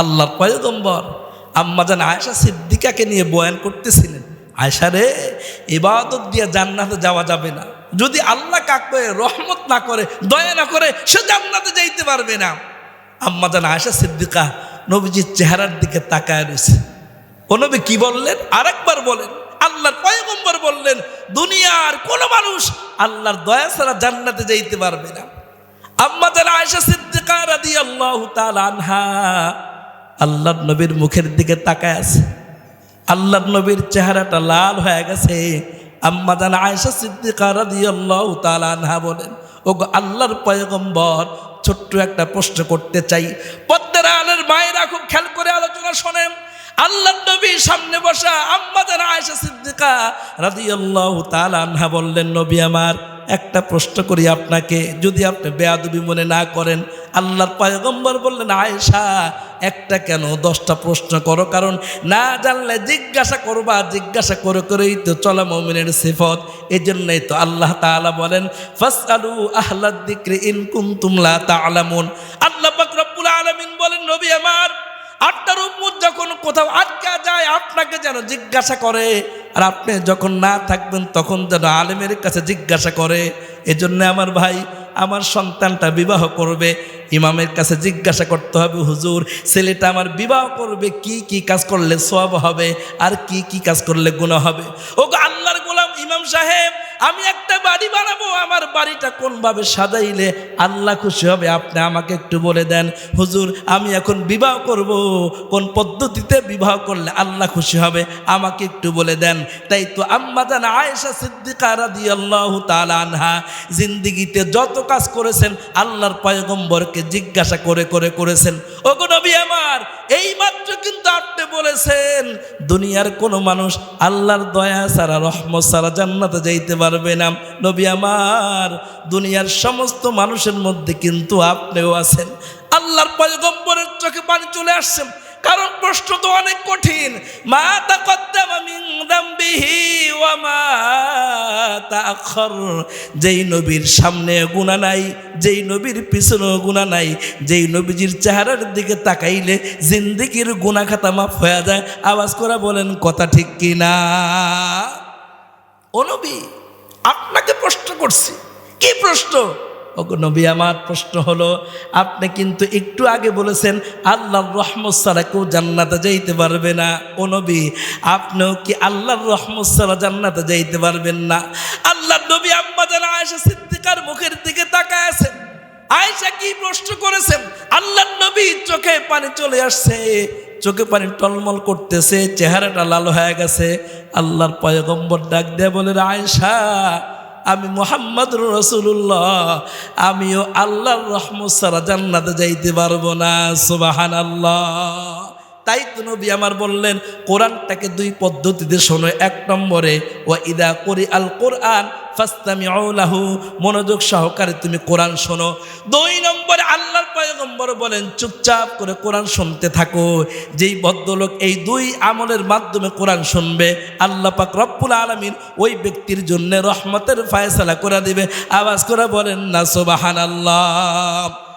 আল্লাহর পয়গম্বর। আম্মাজান আয়েশা সিদ্দিকাকে নিয়ে বয়ান করতেছিলেন, আয়েশা রে, ইবাদত দিয়ে জান্নাতে যাওয়া যাবে না। যদি আল্লাহ কাকে রহমত না করে, দয়া না করে, সে জান্নাতে যাইতে পারবে না। আম্মাজান আয়েশা সিদ্দিকা নবীজির চেহারার দিকে তাকায় রয়েছে। ও নবী কি বললেন? আরেকবার বলেন। আল্লাহর পয়গম্বর বললেন, দুনিয়ার কোন মানুষ আল্লাহর দয়া ছাড়া জান্নাতে যাইতে পারবে না। আম্মা জান আয়েশা সিদ্দিকা রাদিয়াল্লাহু তাআলা আনহা আল্লাহর নবীর মুখের দিকে তাকায় আছে। আল্লাহর নবীর চেহারাটা লাল হয়ে গেছে। আম্মা জান আয়েশা সিদ্দিকা রাদিয়াল্লাহু তাআলা আনহা বলেন, ওগো আল্লাহর পয়গম্বর, ছোট্ট একটা প্রশ্ন করতে চাই। পদ্মার আলের মায়েরা খুব খেয়াল করে আলোচনা শোনেন। আল্লাহ নবী সামনে বসা আম্মা জান আয়েশা সিদ্দিকা রাদিয়াল্লাহু তাআলা আনহা বললেন, নবী আমার, একটা প্রশ্ন করি আপনাকে। যদি আপনি বেয়াদবি মনে না করেন, আল্লাহর পয়গম্বর বললেন, আয়েশা একটা কেন? দশটা প্রশ্ন করো, কারণ না জানলে জিজ্ঞাসা করবা, জিজ্ঞাসা করে করেই তো চলা মমিনের সিফত। এই জন্যই তো আল্লাহ তাআলা বলেন, ফাসআলু আহলাদ দিক্রি ইন কুনতুম লা তা'লামুন আল্লাহ পাক আলমিন বলেন, নবী আমার, আপনার উম্মত যখন কোথাও আটকা যায়, আপনাকে যেন জিজ্ঞাসা করে, আর আপনি যখন না থাকবেন, তখন যেন আলেমের কাছে জিজ্ঞাসা করে। এজন্য আমার ভাই আমার সন্তানটা বিবাহ করবে, ইমামের কাছে জিজ্ঞাসা করতে হবে, হুজুর, ছেলেটা আমার বিবাহ করবে, কি কি কাজ করলে সব হবে? আর কি কি কাজ করলে গুণা হবে? ও আল্লাহর গোলাম ইমাম সাহেব আমি একটা বাড়ি বানাবো, আমার বাড়িটা কোনভাবে সাজাইলে আল্লাহ খুশি হবে? আপনি আমাকে একটু বলে দেন। হুজুর, আমি এখন বিবাহ করব। কোন পদ্ধতিতে বিবাহ করলে আল্লাহ খুশি হবে? আমাকে একটু বলে দেন। তাই তো আম্মা জান আয়েশা সিদ্দিকা রাদিয়াল্লাহু তাআলা আনহা জিন্দিগিতে যত কাজ করেছেন, আল্লাহর পয়গম্বরকে জিজ্ঞাসা করে করে, করেছেন। ওগো নবী আমার এই মাত্র কিন্তু আপনি বলেছেন, দুনিয়ার কোনো মানুষ আল্লাহর দয়া ছাড়া, রহমত ছাড়া জান্নাতে যাইতে পারবে না। নবী আমার, দুনিয়ার সমস্ত মানুষের মধ্যে কিন্তু আপনিও আছেন। আল্লাহর পয়গম্বরের চোখে পানি চলে আসছেন কারণ প্রশ্ন তো অনেক কঠিন। মা তাকদ্দামা মিন দামবিহি ওয়া মা তাআখার যেই নবীর সামনে গুনাহ নাই, যেই নবীর পিছনেও গুনাহ নাই, যেই নবীজির চেহারার দিকে তাকাইলে জিন্দিগির গুনাহ খাতা মাফ হয়ে যায়। আওয়াজ করা বলেন, কথা ঠিক কি না ও নবী আপনাকে প্রশ্ন করছি। কি প্রশ্ন? ওগো নবী, আমার প্রশ্ন হলো, আপনি কিন্তু একটু আগে বলেছেন, আল্লাহর রহমত ছাড়া কেউ জান্নাতে যাইতে পারবে না। ও নবী, আপনিও কি আল্লাহর রহমত ছাড়া জান্নাতে যাইতে পারবেন না? আল্লাহর নবী আম্মা যেন আয়েশা সিদ্দিকার মুখের দিকে তাকায় আছেন। আয়সা কি প্রশ্ন করেছেন? আল্লাহর নবী চোখে পানি চলে আসছে। চোখে পানি টলমল করতেছে, চেহারাটা লাল হয়ে গেছে। আল্লাহর পয়গম্বর ডাক দেয় বলে আয়সা আমি মোহাম্মদ রসুল্লাহ আমিও আল্লাহর রহমত সারা জান্নাতে যাইতে পারব না সুবাহান আল্লাহ তাই তো নবী আমার বললেন, কোরআনটাকে দুই পদ্ধতিতে শোনো। এক নম্বরে ও ইদা করি আল কোরআন ফাস্তামি লাহু, মনোযোগ সহকারে তুমি কোরআন শোনো। দুই নম্বরে, আল্লাহর পয়গম্বর বলেন, চুপচাপ করে কোরআন শুনতে থাকো। যেই ভদ্রলোক এই দুই আমলের মাধ্যমে কোরআন শুনবে, আল্লাহ পাক রব্বুল আলমিন ওই ব্যক্তির জন্য রহমতের ফায়সালা করে দিবে। আওয়াজ করে বলেন না সোবাহান আল্লাহ